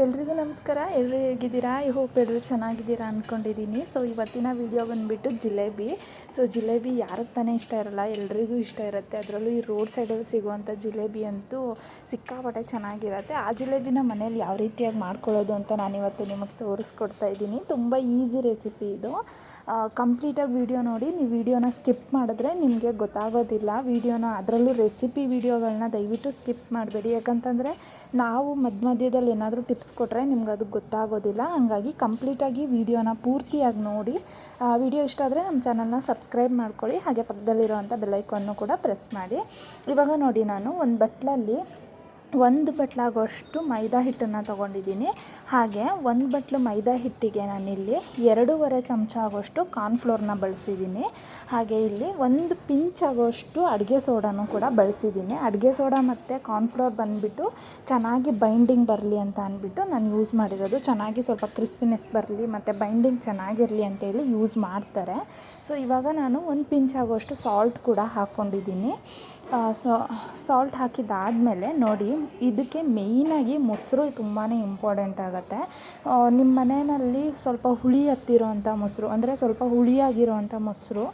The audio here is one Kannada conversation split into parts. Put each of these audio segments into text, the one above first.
ಎಲ್ರಿಗೂ ನಮಸ್ಕಾರ. ಎಲ್ಲರೂ ಹೇಗಿದ್ದೀರಾ? ಐ ಹೋಪ್ ಎಲ್ಲರೂ ಚೆನ್ನಾಗಿದ್ದೀರಾ ಅಂದ್ಕೊಂಡಿದ್ದೀನಿ ಸೊ, ಇವತ್ತಿನ ವಿಡಿಯೋ ಬಂದುಬಿಟ್ಟು ಜಿಲೇಬಿ. ಸೊ, ಜಿಲೇಬಿ ಯಾರಿಗೆ ತಾನೇ ಇಷ್ಟ ಇರಲ್ಲ, ಎಲ್ರಿಗೂ ಇಷ್ಟ ಇರುತ್ತೆ. ಅದರಲ್ಲೂ ಈ ರೋಡ್ ಸೈಡಲ್ಲಿ ಸಿಗುವಂಥ ಜಿಲೇಬಿ ಅಂತೂ ಸಿಕ್ಕಾಪಟ್ಟೆ ಚೆನ್ನಾಗಿರುತ್ತೆ. ಆ ಜಿಲೇಬಿನ ಮನೇಲಿ ಯಾವ ರೀತಿಯಾಗಿ ಮಾಡ್ಕೊಳ್ಳೋದು ಅಂತ ನಾನಿವತ್ತು ನಿಮಗೆ ತೋರಿಸ್ಕೊಡ್ತಾ ಇದ್ದೀನಿ. ತುಂಬ ಈಸಿ ರೆಸಿಪಿ ಇದು. ಕಂಪ್ಲೀಟಾಗಿ ವಿಡಿಯೋ ನೋಡಿ. ನೀವು ವಿಡಿಯೋನ ಸ್ಕಿಪ್ ಮಾಡಿದ್ರೆ ನಿಮಗೆ ಗೊತ್ತಾಗೋದಿಲ್ಲ. ವಿಡಿಯೋನ, ಅದರಲ್ಲೂ ರೆಸಿಪಿ ವಿಡಿಯೋಗಳನ್ನ ದಯವಿಟ್ಟು ಸ್ಕಿಪ್ ಮಾಡಬೇಡಿ. ಯಾಕಂತಂದರೆ ನಾವು ಮಧ್ಯ ಮಧ್ಯದಲ್ಲಿ ಏನಾದರೂ ಟಿಪ್ಸ್ ಕೊಟ್ಟರೆ ನಿಮ್ಗೆ ಅದು ಗೊತ್ತಾಗೋದಿಲ್ಲ. ಹಾಗಾಗಿ ಕಂಪ್ಲೀಟಾಗಿ ವಿಡಿಯೋನ ಪೂರ್ತಿಯಾಗಿ ನೋಡಿ. ವಿಡಿಯೋ ಇಷ್ಟ ಆದರೆ ನಮ್ಮ ಚಾನಲ್ನ ಸಬ್ಸ್ಕ್ರೈಬ್ ಮಾಡ್ಕೊಳ್ಳಿ. ಹಾಗೆ ಪಕ್ಕದಲ್ಲಿರುವಂಥ ಬೆಲ್ಲೈಕನ್ನು ಕೂಡ ಪ್ರೆಸ್ ಮಾಡಿ. ಇವಾಗ ನೋಡಿ ನಾನು ಒಂದು ಬಟ್ಲಲ್ಲಿ ಒಂದು ಬಟ್ಲಾಗೋಷ್ಟು ಮೈದಾ ಹಿಟ್ಟನ್ನು ತೊಗೊಂಡಿದ್ದೀನಿ. ಹಾಗೆ ಒಂದು ಬಟ್ಲು ಮೈದಾ ಹಿಟ್ಟಿಗೆ ನಾನಿಲ್ಲಿ ಎರಡೂವರೆ ಚಮಚ ಆಗೋಷ್ಟು ಕಾರ್ನ್ಫ್ಲೋರ್ನ ಬಳಸಿದ್ದೀನಿ. ಹಾಗೆ ಇಲ್ಲಿ ಒಂದು ಪಿಂಚ್ ಆಗೋಷ್ಟು ಅಡುಗೆ ಸೋಡಾನು ಕೂಡ ಬಳಸಿದ್ದೀನಿ. ಅಡುಗೆ ಸೋಡಾ ಮತ್ತು ಕಾರ್ನ್ಫ್ಲೋರ್ ಬಂದುಬಿಟ್ಟು ಚೆನ್ನಾಗಿ ಬೈಂಡಿಂಗ್ ಬರಲಿ ಅಂತ ಅಂದ್ಬಿಟ್ಟು ನಾನು ಯೂಸ್ ಮಾಡಿರೋದು. ಚೆನ್ನಾಗಿ ಸ್ವಲ್ಪ ಕ್ರಿಸ್ಪಿನೆಸ್ ಬರಲಿ ಮತ್ತು ಬೈಂಡಿಂಗ್ ಚೆನ್ನಾಗಿರಲಿ ಅಂತೇಳಿ ಯೂಸ್ ಮಾಡ್ತಾರೆ. ಸೊ, ಇವಾಗ ನಾನು ಒಂದು ಪಿಂಚ್ ಆಗೋಷ್ಟು ಸಾಲ್ಟ್ ಕೂಡ ಹಾಕ್ಕೊಂಡಿದ್ದೀನಿ. ಸೊ ಸಾಲ್ಟ್ ಹಾಕಿದ್ದಾದಮೇಲೆ ನೋಡಿ, ಇದಕ್ಕೆ ಮೇಯ್ನಾಗಿ ಮೊಸರು ತುಂಬಾ ಇಂಪಾರ್ಟೆಂಟ್ ಆಗುತ್ತೆ. ನಿಮ್ಮ ಮನೆಯಲ್ಲಿ ಸ್ವಲ್ಪ ಹುಳಿ ಹತ್ತಿರೋವಂಥ ಮೊಸರು, ಅಂದರೆ ಸ್ವಲ್ಪ ಹುಳಿಯಾಗಿರೋವಂಥ ಮೊಸರು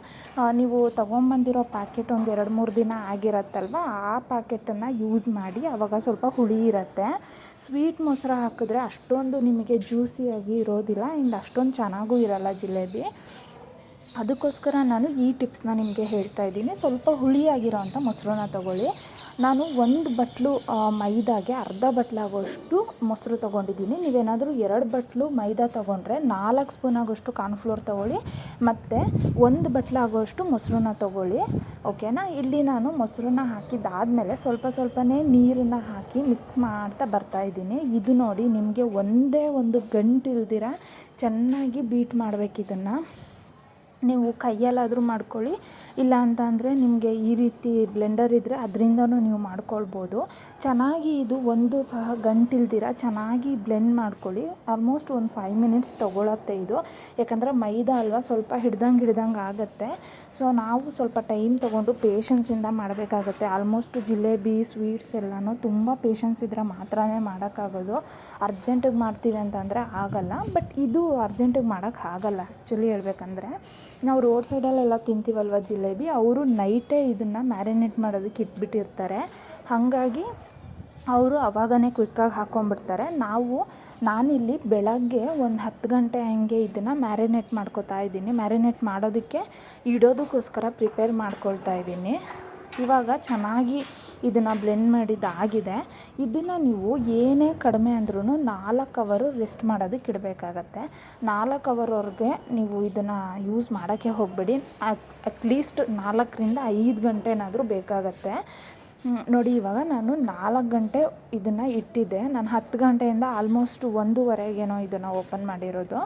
ನೀವು ತೊಗೊಂಬಂದಿರೋ ಪ್ಯಾಕೆಟ್ ಒಂದು ಎರಡು ಮೂರು ದಿನ ಆಗಿರತ್ತಲ್ವ, ಆ ಪ್ಯಾಕೆಟನ್ನು ಯೂಸ್ ಮಾಡಿ ಆವಾಗ ಸ್ವಲ್ಪ ಹುಳಿ ಇರುತ್ತೆ. ಸ್ವೀಟ್ ಮೊಸರು ಹಾಕಿದ್ರೆ ಅಷ್ಟೊಂದು ನಿಮಗೆ ಜ್ಯೂಸಿಯಾಗಿ ಇರೋದಿಲ್ಲ ಆ್ಯಂಡ್ ಅಷ್ಟೊಂದು ಚೆನ್ನಾಗೂ ಇರಲ್ಲ ಜಿಲೇಬಿ. ಅದಕ್ಕೋಸ್ಕರ ನಾನು ಈ ಟಿಪ್ಸ್ನ ನಿಮಗೆ ಹೇಳ್ತಾ ಇದ್ದೀನಿ. ಸ್ವಲ್ಪ ಹುಳಿಯಾಗಿರೋ ಅಂಥ ಮೊಸರನ್ನ ತೊಗೊಳ್ಳಿ. ನಾನು ಒಂದು ಬಟ್ಲು ಮೈದಾಗೆ ಅರ್ಧ ಬಟ್ಲಾಗೋಷ್ಟು ಮೊಸರು ತೊಗೊಂಡಿದ್ದೀನಿ. ನೀವೇನಾದರೂ ಎರಡು ಬಟ್ಲು ಮೈದಾ ತೊಗೊಂಡ್ರೆ ನಾಲ್ಕು ಸ್ಪೂನ್ ಆಗೋಷ್ಟು ಕಾರ್ನ್ಫ್ಲೋರ್ ತೊಗೊಳ್ಳಿ. ಮತ್ತು ಒಂದು ಬಟ್ಲಾಗೋಷ್ಟು ಮೊಸರನ್ನ ತೊಗೊಳ್ಳಿ. ಓಕೆನಾ? ಇಲ್ಲಿ ನಾನು ಮೊಸರನ್ನ ಹಾಕಿದ್ದಾದಮೇಲೆ ಸ್ವಲ್ಪ ಸ್ವಲ್ಪನೇ ನೀರನ್ನು ಹಾಕಿ ಮಿಕ್ಸ್ ಮಾಡ್ತಾ ಬರ್ತಾಯಿದ್ದೀನಿ ಇದು ನೋಡಿ ನಿಮಗೆ ಒಂದೇ ಒಂದು ಗಂಟು ಇಲ್ದಿರ ಚೆನ್ನಾಗಿ ಬೀಟ್ ಮಾಡಬೇಕು ಇದನ್ನು. ನೀವು ಕೈಯಲ್ಲಾದರೂ ಮಾಡ್ಕೊಳ್ಳಿ. ಇಲ್ಲ ಅಂತ ನಿಮಗೆ ಈ ರೀತಿ ಬ್ಲೆಂಡರ್ ಇದ್ದರೆ ಅದರಿಂದನೂ ನೀವು ಮಾಡ್ಕೊಳ್ಬೋದು. ಚೆನ್ನಾಗಿ ಇದು ಒಂದು ಸಹ ಗಂಟಿಲ್ದಿರ ಚೆನ್ನಾಗಿ ಬ್ಲೆಂಡ್ ಮಾಡ್ಕೊಳ್ಳಿ. ಆಲ್ಮೋಸ್ಟ್ ಒಂದು ಫೈವ್ ಮಿನಿಟ್ಸ್ ತೊಗೊಳತ್ತೆ ಇದು. ಯಾಕಂದರೆ ಮೈದಾ ಅಲ್ವಾ ಸ್ವಲ್ಪ ಹಿಡ್ದಂಗೆ ಹಿಡ್ದಂಗೆ ಆಗುತ್ತೆ. ಸೊ ನಾವು ಸ್ವಲ್ಪ ಟೈಮ್ ತೊಗೊಂಡು ಪೇಷನ್ಸಿಂದ ಮಾಡಬೇಕಾಗತ್ತೆ. ಆಲ್ಮೋಸ್ಟ್ ಜಿಲೇಬಿ ಸ್ವೀಟ್ಸ್ ಎಲ್ಲನೂ ತುಂಬ ಪೇಷನ್ಸ್ ಇದ್ದರೆ ಮಾತ್ರನೇ ಮಾಡೋಕ್ಕಾಗೋದು. ಅರ್ಜೆಂಟಿಗೆ ಮಾಡ್ತೀವಿ ಅಂತಂದರೆ ಆಗಲ್ಲ. ಬಟ್ ಇದು ಅರ್ಜೆಂಟಿಗೆ ಮಾಡೋಕ್ಕಾಗಲ್ಲ ಆ್ಯಕ್ಚುಲಿ ಹೇಳ್ಬೇಕಂದ್ರೆ. ನಾವು ರೋಡ್ ಸೈಡಲ್ಲೆಲ್ಲ ತಿಂತೀವಲ್ವ ಜಿಲೇಬಿ? ಅವರು ನೈಟೇ ಇದನ್ನು ಮ್ಯಾರಿನೇಟ್ ಮಾಡೋದಕ್ಕೆ ಇಟ್ಬಿಟ್ಟಿರ್ತಾರೆ. ಹಾಗಾಗಿ ಅವರು ಅವಾಗನೇ ಕ್ವಿಕ್ಕಾಗಿ ಹಾಕ್ಕೊಂಬಿಡ್ತಾರೆ ನಾವು, ನಾನಿಲ್ಲಿ ಬೆಳಗ್ಗೆ ಒಂದು ಹತ್ತು ಗಂಟೆ ಹಂಗೆ ಇದನ್ನು ಮ್ಯಾರಿನೇಟ್ ಮಾಡ್ಕೋತಾ ಇದ್ದೀನಿ. ಮ್ಯಾರಿನೇಟ್ ಮಾಡೋದಕ್ಕೆ ಇಡೋದಕ್ಕೋಸ್ಕರ ಪ್ರಿಪೇರ್ ಮಾಡ್ಕೊಳ್ತಾ ಇದ್ದೀನಿ. ಇವಾಗ ಚೆನ್ನಾಗಿ ಇದನ್ನು ಬ್ಲೆಂಡ್ ಮಾಡಿದ್ದಾಗಿದೆ ಇದನ್ನು ನೀವು ಏನೇ ಕಡಿಮೆ ಅಂದ್ರೂ ನಾಲ್ಕು ಅವರು ರೆಸ್ಟ್ ಮಾಡೋದಕ್ಕೆ ಇಡಬೇಕಾಗತ್ತೆ. ನಾಲ್ಕು ಅವರ್ವರೆಗೆ ನೀವು ಇದನ್ನು ಯೂಸ್ ಮಾಡೋಕ್ಕೆ ಹೋಗಬೇಡಿ. ಅಟ್ಲೀಸ್ಟ್ ನಾಲ್ಕರಿಂದ ಐದು ಗಂಟೆನಾದರೂ ಬೇಕಾಗತ್ತೆ. ನೋಡಿ ಇವಾಗ ನಾನು ನಾಲ್ಕು ಗಂಟೆ ಇದನ್ನು ಇಟ್ಟಿದ್ದೆ. ನಾನು ಹತ್ತು ಗಂಟೆಯಿಂದ ಆಲ್ಮೋಸ್ಟ್ ಒಂದೂವರೆಗೇನೋ ಇದನ್ನು ಓಪನ್ ಮಾಡಿರೋದು.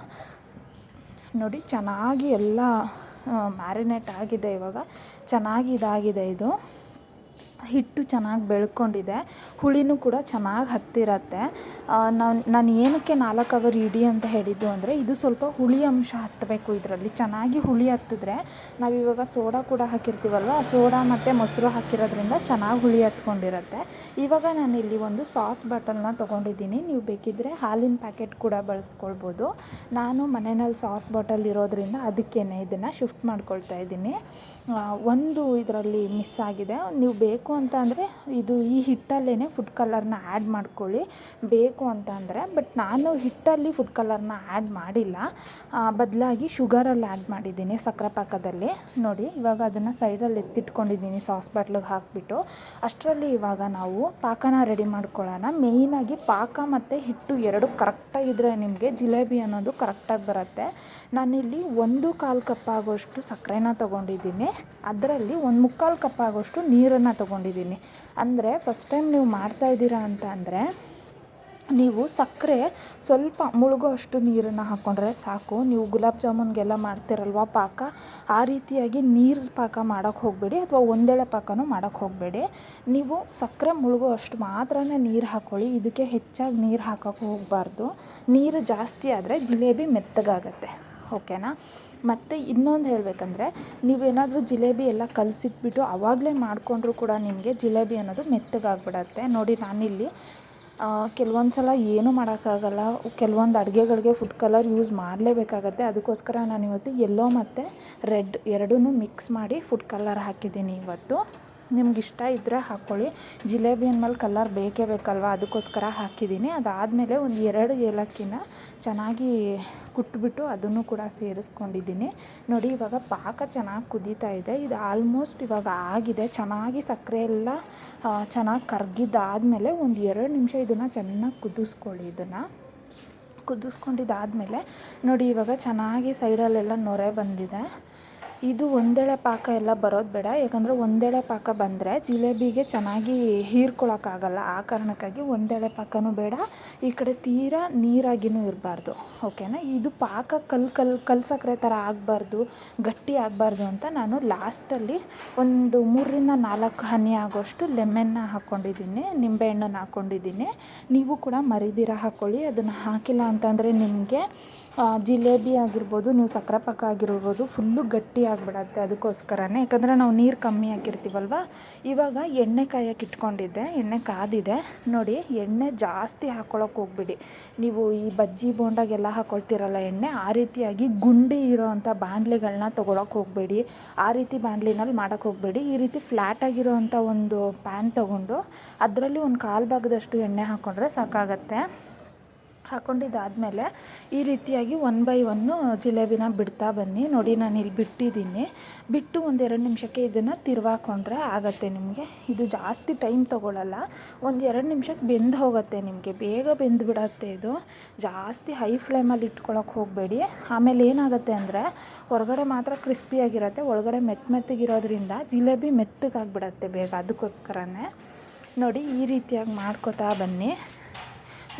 ನೋಡಿ ಚೆನ್ನಾಗಿ ಎಲ್ಲ ಮ್ಯಾರಿನೇಟ್ ಆಗಿದೆ ಇವಾಗ. ಚೆನ್ನಾಗಿ ಇದಾಗಿದೆ ಇದು. ಹಿಟ್ಟು ಚೆನ್ನಾಗಿ ಬೆಳ್ಕೊಂಡಿದೆ. ಹುಳಿನೂ ಕೂಡ ಚೆನ್ನಾಗಿ ಹತ್ತಿರತ್ತೆ. ನಾನು ನಾನು ಏನಕ್ಕೆ ನಾಲ್ಕು ಅವರ್ ಇಡಿ ಅಂತ ಹೇಳಿದ್ದು ಅಂದರೆ, ಇದು ಸ್ವಲ್ಪ ಹುಳಿ ಅಂಶ ಹತ್ತಬೇಕು ಇದರಲ್ಲಿ. ಚೆನ್ನಾಗಿ ಹುಳಿ ಹತ್ತಿದ್ರೆ, ನಾವಿವಾಗ ಸೋಡಾ ಕೂಡ ಹಾಕಿರ್ತೀವಲ್ವ? ಸೋಡಾ ಮತ್ತು ಮೊಸರು ಹಾಕಿರೋದ್ರಿಂದ ಚೆನ್ನಾಗಿ ಹುಳಿ ಹತ್ಕೊಂಡಿರತ್ತೆ. ಇವಾಗ ಇಲ್ಲಿ ಒಂದು ಸಾಸ್ ಬಾಟಲ್ನ ತೊಗೊಂಡಿದ್ದೀನಿ. ನೀವು ಬೇಕಿದ್ದರೆ ಹಾಲಿನ ಪ್ಯಾಕೆಟ್ ಕೂಡ ಬಳಸ್ಕೊಳ್ಬೋದು. ನಾನು ಮನೆಯಲ್ಲಿ ಸಾಸ್ ಬಾಟಲ್ ಇರೋದ್ರಿಂದ ಅದಕ್ಕೇ ಇದನ್ನು ಶಿಫ್ಟ್ ಮಾಡ್ಕೊಳ್ತಾ ಇದ್ದೀನಿ. ಒಂದು ಇದರಲ್ಲಿ ಮಿಸ್ ಆಗಿದೆ. ನೀವು ಬೇಕು ಅಂತ ಅಂದರೆ ಇದು ಈ ಹಿಟ್ಟಲ್ಲೇ ಫುಡ್ ಕಲರ್ನ ಆ್ಯಡ್ ಮಾಡ್ಕೊಳ್ಳಿ. ಬೇಕು ಅಂತ ಅಂದರೆ ಬಟ್ ನಾನು ಹಿಟ್ಟಲ್ಲಿ ಫುಡ್ ಕಲರ್ನ ಆ್ಯಡ್ ಮಾಡಿಲ್ಲ. ಬದಲಾಗಿ ಶುಗರಲ್ಲಿ ಆ್ಯಡ್ ಮಾಡಿದ್ದೀನಿ ಸಕ್ಕರೆ ಪಾಕದಲ್ಲಿ. ನೋಡಿ, ಇವಾಗ ಅದನ್ನು ಸೈಡಲ್ಲಿ ಎತ್ತಿಟ್ಕೊಂಡಿದ್ದೀನಿ ಸಾಸ್ ಬಾಟ್ಲಿಗೆ ಹಾಕಿಬಿಟ್ಟು. ಅಷ್ಟರಲ್ಲಿ ಇವಾಗ ನಾವು ಪಾಕನ ರೆಡಿ ಮಾಡ್ಕೊಳ್ಳೋಣ. ಮೇಯ್ನಾಗಿ ಪಾಕ ಮತ್ತು ಹಿಟ್ಟು ಎರಡು ಕರೆಕ್ಟಾಗಿದ್ದರೆ ನಿಮಗೆ ಜಿಲೇಬಿ ಅನ್ನೋದು ಕರೆಕ್ಟಾಗಿ ಬರುತ್ತೆ. ನಾನಿಲ್ಲಿ ಒಂದು ಕಾಲು ಕಪ್ ಆಗೋಷ್ಟು ಸಕ್ಕರೆನ ತೊಗೊಂಡಿದ್ದೀನಿ. ಅದರಲ್ಲಿ ಒಂದು ಮುಕ್ಕಾಲು ಕಪ್ ಆಗೋಷ್ಟು ನೀರನ್ನು ತೊಗೊಂಡಿದ್ದೀನಿ. ಅಂದರೆ ಫಸ್ಟ್ ಟೈಮ್ ನೀವು ಮಾಡ್ತಾ ಇದ್ದೀರಾ ಅಂತ ಅಂದರೆ, ನೀವು ಸಕ್ಕರೆ ಸ್ವಲ್ಪ ಮುಳುಗೋ ಅಷ್ಟು ನೀರನ್ನು ಹಾಕ್ಕೊಂಡ್ರೆ ಸಾಕು. ನೀವು ಗುಲಾಬ್ ಜಾಮೂನ್ಗೆಲ್ಲ ಮಾಡ್ತಿರಲ್ವ ಪಾಕ? ಆ ರೀತಿಯಾಗಿ ನೀರು ಪಾಕ ಮಾಡೋಕ್ಕೆ ಹೋಗಬೇಡಿ ಅಥವಾ ಒಂದೇಳೆ ಪಾಕನೂ ಮಾಡೋಕ್ಕೆ ಹೋಗಬೇಡಿ. ನೀವು ಸಕ್ಕರೆ ಮುಳುಗೋ ಅಷ್ಟು ಮಾತ್ರ ನೀರು ಹಾಕ್ಕೊಳ್ಳಿ ಇದಕ್ಕೆ ಹೆಚ್ಚಾಗಿ ನೀರು ಹಾಕೋಕ್ಕೆ ಹೋಗಬಾರ್ದು. ನೀರು ಜಾಸ್ತಿ ಆದರೆ ಜಿಲೇಬಿ ಮೆತ್ತಗಾಗತ್ತೆ. ಓಕೆನಾ? ಮತ್ತು ಇನ್ನೊಂದು ಹೇಳಬೇಕಂದ್ರೆ, ನೀವೇನಾದರೂ ಜಿಲೇಬಿ ಎಲ್ಲ ಕಲಸಿಟ್ಬಿಟ್ಟು ಆವಾಗಲೇ ಮಾಡಿಕೊಂಡ್ರೂ ಕೂಡ ನಿಮಗೆ ಜಿಲೇಬಿ ಅನ್ನೋದು ಮೆತ್ತಗಾಗ್ಬಿಡತ್ತೆ. ನೋಡಿ ನಾನಿಲ್ಲಿ ಕೆಲವೊಂದು ಸಲ ಏನೂ ಮಾಡೋಕ್ಕಾಗಲ್ಲ, ಕೆಲವೊಂದು ಅಡುಗೆಗಳಿಗೆ ಫುಡ್ ಕಲರ್ ಯೂಸ್ ಮಾಡಲೇಬೇಕಾಗತ್ತೆ. ಅದಕ್ಕೋಸ್ಕರ ನಾನು ಇವತ್ತು ಎಲ್ಲೋ ಮತ್ತು ರೆಡ್ ಎರಡೂ ಮಿಕ್ಸ್ ಮಾಡಿ ಫುಡ್ ಕಲರ್ ಹಾಕಿದ್ದೀನಿ ಇವತ್ತು. ನಿಮ್ಗೆ ಇಷ್ಟ ಇದ್ದರೆ ಹಾಕ್ಕೊಳ್ಳಿ ಜಿಲೇಬಿ ಅಂದಮೇಲೆ ಕಲರ್ ಬೇಕೇ ಬೇಕಲ್ವ? ಅದಕ್ಕೋಸ್ಕರ ಹಾಕಿದ್ದೀನಿ. ಅದಾದಮೇಲೆ ಒಂದು ಎರಡು ಏಲಕ್ಕಿನ ಚೆನ್ನಾಗಿ ಕುಟ್ಬಿಟ್ಟು ಅದನ್ನು ಕೂಡ ಸೇರಿಸ್ಕೊಂಡಿದ್ದೀನಿ. ನೋಡಿ, ಇವಾಗ ಪಾಕ ಚೆನ್ನಾಗಿ ಕುದೀತಾ ಇದೆ. ಇದು ಆಲ್ಮೋಸ್ಟ್ ಇವಾಗ ಆಗಿದೆ. ಚೆನ್ನಾಗಿ ಸಕ್ಕರೆ ಎಲ್ಲ ಚೆನ್ನಾಗಿ ಕರಗಿದ್ದಾದಮೇಲೆ ಒಂದು ಎರಡು ನಿಮಿಷ ಇದನ್ನು ಚೆನ್ನಾಗಿ ಕುದಿಸ್ಕೊಳ್ಳಿ ಇದನ್ನು. ಕುದಿಸ್ಕೊಂಡಿದ್ದಾದಮೇಲೆ ನೋಡಿ, ಇವಾಗ ಚೆನ್ನಾಗಿ ಸೈಡಲ್ಲೆಲ್ಲ ನೊರೆ ಬಂದಿದೆ. ಇದು ಒಂದೆಳೆ ಪಾಕ ಎಲ್ಲ ಬರೋದು ಬೇಡ. ಯಾಕಂದರೆ ಒಂದೆಳೆ ಪಾಕ ಬಂದರೆ ಜಿಲೇಬಿಗೆ ಚೆನ್ನಾಗಿ ಹೀರ್ಕೊಳ್ಳೋಕ್ಕಾಗಲ್ಲ ಆ ಕಾರಣಕ್ಕಾಗಿ ಒಂದೆಳೆ ಪಾಕನೂ ಬೇಡ. ಈ ಕಡೆ ತೀರಾ ನೀರಾಗಿಯೂ ಇರಬಾರ್ದು. ಓಕೆನಾ? ಇದು ಪಾಕ ಕಲ್ ಕಲ್ ಕಲ್ಲು ಸಕ್ಕರೆ ಥರ ಆಗಬಾರ್ದು, ಗಟ್ಟಿ ಆಗಬಾರ್ದು ಅಂತ ನಾನು ಲಾಸ್ಟಲ್ಲಿ ಒಂದು ಮೂರರಿಂದ ನಾಲ್ಕು ಹನಿ ಆಗೋಷ್ಟು ಲೆಮನ್ನ ಹಾಕ್ಕೊಂಡಿದ್ದೀನಿ, ನಿಂಬೆಹಣ್ಣನ್ನು ಹಾಕ್ಕೊಂಡಿದ್ದೀನಿ. ನೀವು ಕೂಡ ಮರಿದಿರ ಹಾಕ್ಕೊಳ್ಳಿ ಅದನ್ನು ಹಾಕಿಲ್ಲ ಅಂತಂದರೆ ನಿಮಗೆ ಜಿಲೇಬಿ ಆಗಿರ್ಬೋದು, ನೀವು ಸಕ್ಕರೆ ಪಾಕ ಆಗಿರ್ಬೋದು, ಫುಲ್ಲು ಗಟ್ಟಿ ಆಗಿಬಿಡತ್ತೆ ಅದಕ್ಕೋಸ್ಕರನೇ. ಯಾಕಂದರೆ ನಾವು ನೀರು ಕಮ್ಮಿ ಹಾಕಿರ್ತೀವಲ್ವ? ಇವಾಗ ಎಣ್ಣೆ ಕಾಯಕ್ಕೆ ಇಟ್ಕೊಂಡಿದ್ದೆ, ಎಣ್ಣೆ ಕಾದಿದೆ. ನೋಡಿ, ಎಣ್ಣೆ ಜಾಸ್ತಿ ಹಾಕ್ಕೊಳಕ್ಕೆ ಹೋಗ್ಬಿಡಿ. ನೀವು ಈ ಬಜ್ಜಿ ಬೋಂಡಾಗೆಲ್ಲ ಹಾಕ್ಕೊಳ್ತೀರಲ್ಲ ಎಣ್ಣೆ, ಆ ರೀತಿಯಾಗಿ ಗುಂಡಿ ಇರೋವಂಥ ಬಾಣಲೆಗಳನ್ನ ತೊಗೊಳಕ್ಕೆ ಹೋಗಬೇಡಿ. ಆ ರೀತಿ ಬಾಣಲಿನಲ್ಲಿ ಮಾಡೋಕ್ಕೆ ಹೋಗಬೇಡಿ. ಈ ರೀತಿ ಫ್ಲ್ಯಾಟಾಗಿರೋವಂಥ ಒಂದು ಪ್ಯಾನ್ ತೊಗೊಂಡು ಅದರಲ್ಲಿ ಒಂದು ಕಾಲು ಭಾಗದಷ್ಟು ಎಣ್ಣೆ ಹಾಕ್ಕೊಂಡ್ರೆ ಸಾಕಾಗತ್ತೆ. ಹಾಕ್ಕೊಂಡಿದ್ದಾದಮೇಲೆ ಈ ರೀತಿಯಾಗಿ ಒನ್ ಬೈ ಒನ್ನು ಜಿಲೇಬಿನ ಬಿಡ್ತಾ ಬನ್ನಿ. ನೋಡಿ, ನಾನು ಇಲ್ಲಿ ಬಿಟ್ಟಿದ್ದೀನಿ. ಬಿಟ್ಟು ಒಂದೆರಡು ನಿಮಿಷಕ್ಕೆ ಇದನ್ನು ತಿರ್ವಾಕೊಂಡ್ರೆ ಆಗುತ್ತೆ ನಿಮಗೆ. ಇದು ಜಾಸ್ತಿ ಟೈಮ್ ತೊಗೊಳ್ಳಲ್ಲ ಒಂದು ಎರಡು ನಿಮಿಷಕ್ಕೆ ಬೆಂದು ಹೋಗುತ್ತೆ ನಿಮಗೆ. ಬೇಗ ಬೆಂದು ಬಿಡತ್ತೆ ಇದು. ಜಾಸ್ತಿ ಹೈ ಫ್ಲೇಮಲ್ಲಿ ಇಟ್ಕೊಳಕ್ಕೆ ಹೋಗಬೇಡಿ. ಆಮೇಲೆ ಏನಾಗುತ್ತೆ ಅಂದರೆ, ಹೊರಗಡೆ ಮಾತ್ರ ಕ್ರಿಸ್ಪಿಯಾಗಿರುತ್ತೆ ಒಳಗಡೆ ಮೆತ್ತ ಮೆತ್ತಗಿರೋದ್ರಿಂದ ಜಿಲೇಬಿ ಮೆತ್ತಗಾಗ್ಬಿಡತ್ತೆ ಬೇಗ. ಅದಕ್ಕೋಸ್ಕರನೇ. ನೋಡಿ, ಈ ರೀತಿಯಾಗಿ ಮಾಡ್ಕೊತಾ ಬನ್ನಿ.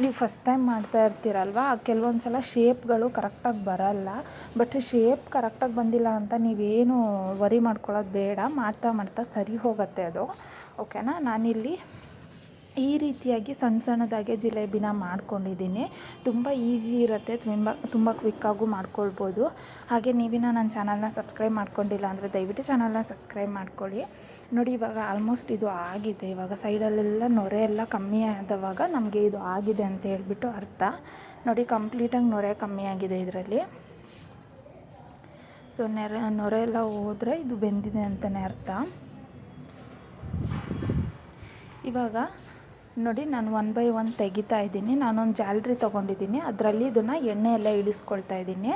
ನೀವು ಫಸ್ಟ್ ಟೈಮ್ ಮಾಡ್ತಾ ಇರ್ತೀರಲ್ವ ಕೆಲವೊಂದು ಸಲ ಶೇಪ್ಗಳು ಕರೆಕ್ಟಾಗಿ ಬರಲ್ಲ. ಬಟ್ ಶೇಪ್ ಕರೆಕ್ಟಾಗಿ ಬಂದಿಲ್ಲ ಅಂತ ನೀವೇನು ವರಿ ಮಾಡ್ಕೊಳ್ಳೋದು ಬೇಡ. ಮಾಡ್ತಾ ಮಾಡ್ತಾ ಸರಿ ಹೋಗುತ್ತೆ ಅದು. ಓಕೆನಾ ನಾನಿಲ್ಲಿ ಈ ರೀತಿಯಾಗಿ ಸಣ್ಣ ಸಣ್ಣದಾಗೆ ಜಿಲೇಬಿನ ಮಾಡ್ಕೊಂಡಿದ್ದೀನಿ. ತುಂಬ ಈಸಿ ಇರುತ್ತೆ, ತುಂಬ ತುಂಬ ಕ್ವಿಕ್ಕಾಗೂ ಮಾಡ್ಕೊಳ್ಬೋದು. ಹಾಗೆ ನೀವಿನ ನನ್ನ ಚಾನಲ್ನ ಸಬ್ಸ್ಕ್ರೈಬ್ ಮಾಡ್ಕೊಂಡಿಲ್ಲ ಅಂದರೆ ದಯವಿಟ್ಟು ಚಾನಲ್ನ ಸಬ್ಸ್ಕ್ರೈಬ್ ಮಾಡ್ಕೊಳ್ಳಿ. ನೋಡಿ, ಇವಾಗ ಆಲ್ಮೋಸ್ಟ್ ಇದು ಆಗಿದೆ. ಇವಾಗ ಸೈಡಲ್ಲೆಲ್ಲ ನೊರೆ ಎಲ್ಲ ಕಮ್ಮಿ ಆದವಾಗ ನಮಗೆ ಇದು ಆಗಿದೆ ಅಂತ ಹೇಳಿಬಿಟ್ಟು ಅರ್ಥ. ನೋಡಿ ಕಂಪ್ಲೀಟಾಗಿ ನೊರೆ ಕಮ್ಮಿ ಆಗಿದೆ ಇದರಲ್ಲಿ. ಸೊ ನೆರೆ, ನೊರೆ ಎಲ್ಲ ಹೋದರೆ ಇದು ಬೆಂದಿದೆ ಅಂತಲೇ ಅರ್ಥ. ಇವಾಗ ನೋಡಿ, ನಾನು ಒನ್ ಬೈ ಒನ್ ತೆಗಿತಾ ಇದ್ದೀನಿ. ನಾನೊಂದು ಜಾಲ್ರಿ ತೊಗೊಂಡಿದ್ದೀನಿ. ಅದರಲ್ಲಿ ಇದನ್ನು ಎಣ್ಣೆ ಎಲ್ಲ ಇಳಿಸ್ಕೊಳ್ತಾ ಇದ್ದೀನಿ.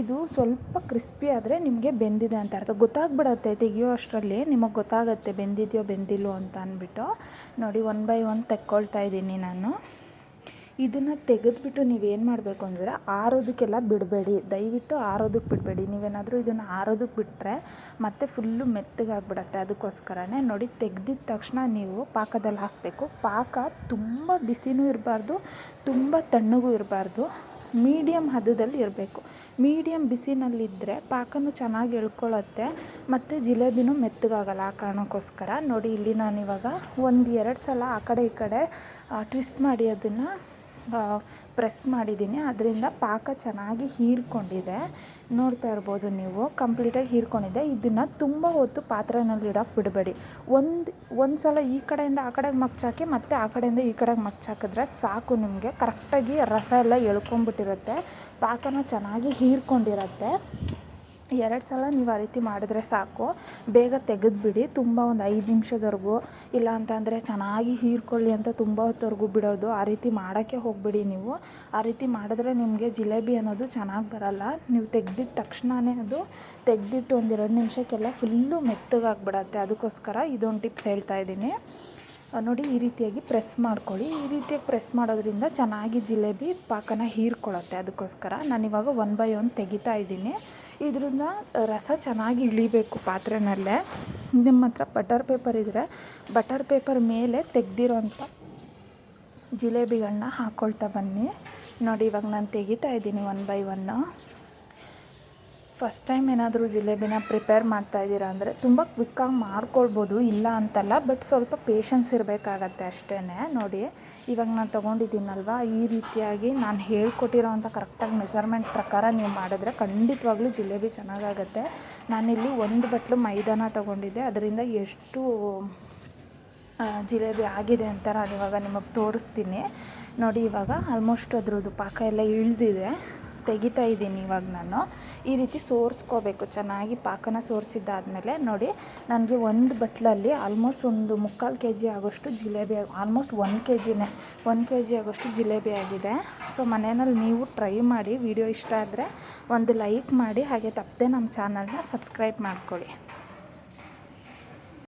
ಇದು ಸ್ವಲ್ಪ ಕ್ರಿಸ್ಪಿ ಆದರೆ ನಿಮಗೆ ಬೆಂದಿದೆ ಅಂತ ಅರ್ಥ. ಗೊತ್ತಾಗ್ಬಿಡತ್ತೆ, ತೆಗಿಯೋ ಅಷ್ಟರಲ್ಲಿ. ನಿಮಗೆ ಗೊತ್ತಾಗುತ್ತೆ, ಬೆಂದಿದೆಯೋ ಬೆಂದಿಲ್ಲೋ ಅಂತ ಅಂದ್ಬಿಟ್ಟು. ನೋಡಿ ಒನ್ ಬೈ ಒನ್ ತೆಕ್ಕೊಳ್ತಾ ಇದ್ದೀನಿ ನಾನು. ಇದನ್ನು ತೆಗೆದುಬಿಟ್ಟು ನೀವೇನು ಮಾಡಬೇಕು ಅಂದರೆ ಆರೋದಕ್ಕೆಲ್ಲ ಬಿಡಬೇಡಿ. ದಯವಿಟ್ಟು ಆರೋದಕ್ಕೆ ಬಿಡಬೇಡಿ. ನೀವೇನಾದರೂ ಇದನ್ನು ಆರೋದಕ್ಕೆ ಬಿಟ್ಟರೆ ಮತ್ತೆ ಫುಲ್ಲು ಮೆತ್ತಗಾಗ್ಬಿಡತ್ತೆ ಅದಕ್ಕೋಸ್ಕರನೇ. ನೋಡಿ, ತೆಗೆದಿದ ತಕ್ಷಣ ನೀವು ಪಾಕದಲ್ಲಿ ಹಾಕಬೇಕು. ಪಾಕ ತುಂಬ ಬಿಸಿನೂ ಇರಬಾರ್ದು, ತುಂಬ ತಣ್ಣಗೂ ಇರಬಾರ್ದು. ಮೀಡಿಯಮ್ ಹದದಲ್ಲಿ ಇರಬೇಕು. ಮೀಡಿಯಮ್ ಬಿಸಿನಲ್ಲಿದ್ದರೆ ಪಾಕನೂ ಚೆನ್ನಾಗಿ ಎಳ್ಕೊಳ್ಳುತ್ತೆ ಮತ್ತು ಜಿಲೇಬಿನೂ ಮೆತ್ತಗಾಗಲ್ಲ ಆ ಕಾರಣಕ್ಕೋಸ್ಕರ. ನೋಡಿ, ಇಲ್ಲಿ ನಾನಿವಾಗ ಒಂದು ಎರಡು ಸಲ ಆ ಕಡೆ ಈ ಕಡೆ ಟ್ವಿಸ್ಟ್ ಮಾಡಿ ಅದನ್ನು ಪ್ರೆಸ್ ಮಾಡಿದ್ದೀನಿ. ಅದರಿಂದ ಪಾಕ ಚೆನ್ನಾಗಿ ಹೀರ್ಕೊಂಡಿದೆ. ನೋಡ್ತಾ ಇರ್ಬೋದು ನೀವು, ಕಂಪ್ಲೀಟಾಗಿ ಹೀರ್ಕೊಂಡಿದೆ. ಇದನ್ನು ತುಂಬ ಹೊತ್ತು ಪಾತ್ರೆನಲ್ಲಿ ಇಡೋಕೆ ಬಿಡಬೇಡಿ. ಒಂದು ಒಂದು ಸಲ ಈ ಕಡೆಯಿಂದ ಆ ಕಡೆಗೆ ಮಗ್ಚಾಕಿ, ಮತ್ತು ಆ ಕಡೆಯಿಂದ ಈ ಕಡೆಗೆ ಮಗ್ಚಾಕಿದ್ರೆ ಸಾಕು ನಿಮಗೆ. ಕರೆಕ್ಟಾಗಿ ರಸ ಎಲ್ಲ ಎಳ್ಕೊಂಬಿಟ್ಟಿರುತ್ತೆ ಪಾಕನ ಚೆನ್ನಾಗಿ ಹೀರ್ಕೊಂಡಿರತ್ತೆ. ಎರಡು ಸಲ ನೀವು ಆ ರೀತಿ ಮಾಡಿದ್ರೆ ಸಾಕು. ಬೇಗ ತೆಗೆದುಬಿಡಿ. ತುಂಬ ಒಂದು ಐದು ನಿಮಿಷದವರೆಗೂ ಇಲ್ಲ ಅಂತಂದರೆ ಚೆನ್ನಾಗಿ ಹೀರ್ಕೊಳ್ಳಿ ಅಂತ ತುಂಬ ಹೊತ್ತವರೆಗೂ ಬಿಡೋದು. ಆ ರೀತಿ ಮಾಡೋಕ್ಕೆ ಹೋಗಬೇಡಿ ನೀವು. ಆ ರೀತಿ ಮಾಡಿದ್ರೆ ನಿಮಗೆ ಜಿಲೇಬಿ ಅನ್ನೋದು ಚೆನ್ನಾಗಿ ಬರಲ್ಲ. ನೀವು ತೆಗೆದಿದ್ದ ತಕ್ಷಣವೇ ಅದು ತೆಗೆದಿಟ್ಟು ಒಂದು ಎರಡು ನಿಮಿಷಕ್ಕೆಲ್ಲ ಫುಲ್ಲು ಮೆತ್ತಗಾಗ್ಬಿಡತ್ತೆ. ಅದಕ್ಕೋಸ್ಕರ ಇದೊಂದು ಟಿಪ್ಸ್ ಹೇಳ್ತಾ ಇದ್ದೀನಿ. ನೋಡಿ ಈ ರೀತಿಯಾಗಿ ಪ್ರೆಸ್ ಮಾಡ್ಕೊಳ್ಳಿ. ಈ ರೀತಿಯಾಗಿ ಪ್ರೆಸ್ ಮಾಡೋದ್ರಿಂದ ಚೆನ್ನಾಗಿ ಜಿಲೇಬಿ ಪಾಕನ ಹೀರ್ಕೊಳ್ಳುತ್ತೆ. ಅದಕ್ಕೋಸ್ಕರ ನಾನಿವಾಗ ಒನ್ ಬೈ ಒನ್ ತೆಗಿತಾ ಇದ್ದೀನಿ. ಇದರಿಂದ ರಸ ಚೆನ್ನಾಗಿ ಇಳಿಬೇಕು ಪಾತ್ರೆನಲ್ಲೇ. ನಿಮ್ಮ ಹತ್ರ ಬಟರ್ ಪೇಪರ್ ಇದ್ದರೆ ಬಟರ್ ಪೇಪರ್ ಮೇಲೆ ತೆಗೆದಿರೋಂಥ ಜಿಲೇಬಿಗಳನ್ನ ಹಾಕ್ಕೊಳ್ತಾ ಬನ್ನಿ. ನೋಡಿ, ಇವಾಗ ನಾನು ತೆಗಿತಾ ಇದ್ದೀನಿ one by one. First time ಏನಾದರೂ ಜಿಲೇಬಿನ ಪ್ರಿಪೇರ್ ಮಾಡ್ತಾ ಇದ್ದೀರಾ ಅಂದರೆ, ತುಂಬ ಕ್ವಿಕ್ಕಾಗಿ ಮಾಡ್ಕೊಳ್ಬೋದು, ಇಲ್ಲ ಅಂತಲ್ಲ, ಬಟ್ ಸ್ವಲ್ಪ ಪೇಷನ್ಸ್ ಇರಬೇಕಾಗತ್ತೆ ಅಷ್ಟೇ ನೋಡಿ ಇವಾಗ ನಾನು ತೊಗೊಂಡಿದ್ದೀನಲ್ವ? ಈ ರೀತಿಯಾಗಿ ನಾನು ಹೇಳ್ಕೊಟ್ಟಿರೋವಂಥ ಕರೆಕ್ಟಾಗಿ ಮೆಸರ್ಮೆಂಟ್ ಪ್ರಕಾರ ನೀವು ಮಾಡಿದ್ರೆ ಖಂಡಿತವಾಗ್ಲೂ ಜಿಲೇಬಿ ಚೆನ್ನಾಗಾಗತ್ತೆ. ನಾನಿಲ್ಲಿ ಒಂದು ಬಟ್ಲು ಮೈದಾನ ತೊಗೊಂಡಿದ್ದೆ. ಅದರಿಂದ ಎಷ್ಟು ಜಿಲೇಬಿ ಆಗಿದೆ ಅಂತ ನಾನು ಇವಾಗ ನಿಮಗೆ ತೋರಿಸ್ತೀನಿ. ನೋಡಿ ಇವಾಗ ಆಲ್ಮೋಸ್ಟ್ ಅದ್ರದ್ದು ಪಾಕ ಎಲ್ಲ ಇಳಿದಿದೆ. ತೆಗಿತಾ ಇದ್ದೀನಿ ಇವಾಗ ನಾನು. ಈ ರೀತಿ ಸೋರಿಸ್ಕೋಬೇಕು, ಚೆನ್ನಾಗಿ ಪಾಕನ ಸೋರಿಸಿದ್ದಾದಮೇಲೆ ನೋಡಿ, ನನಗೆ ಒಂದು ಬಟ್ಲಲ್ಲಿ ಆಲ್ಮೋಸ್ಟ್ ಒಂದು ಮುಕ್ಕಾಲು ಕೆ ಜಿ ಆಗೋಷ್ಟು ಜಿಲೇಬಿ ಆಲ್ಮೋಸ್ಟ್ ಒಂದು ಕೆ ಜಿನೇ ಒಂದು ಕೆ ಜಿ ಆಗೋಷ್ಟು ಜಿಲೇಬಿ ಆಗಿದೆ. ಸೊ ಮನೆಯಲ್ಲಿ ನೀವು ಟ್ರೈ ಮಾಡಿ ವಿಡಿಯೋ ಇಷ್ಟ ಆದರೆ ಒಂದು ಲೈಕ್ ಮಾಡಿ, ಹಾಗೆ ತಪ್ಪದೆ ನಮ್ಮ ಚಾನಲ್ನ ಸಬ್ಸ್ಕ್ರೈಬ್ ಮಾಡ್ಕೊಳ್ಳಿ.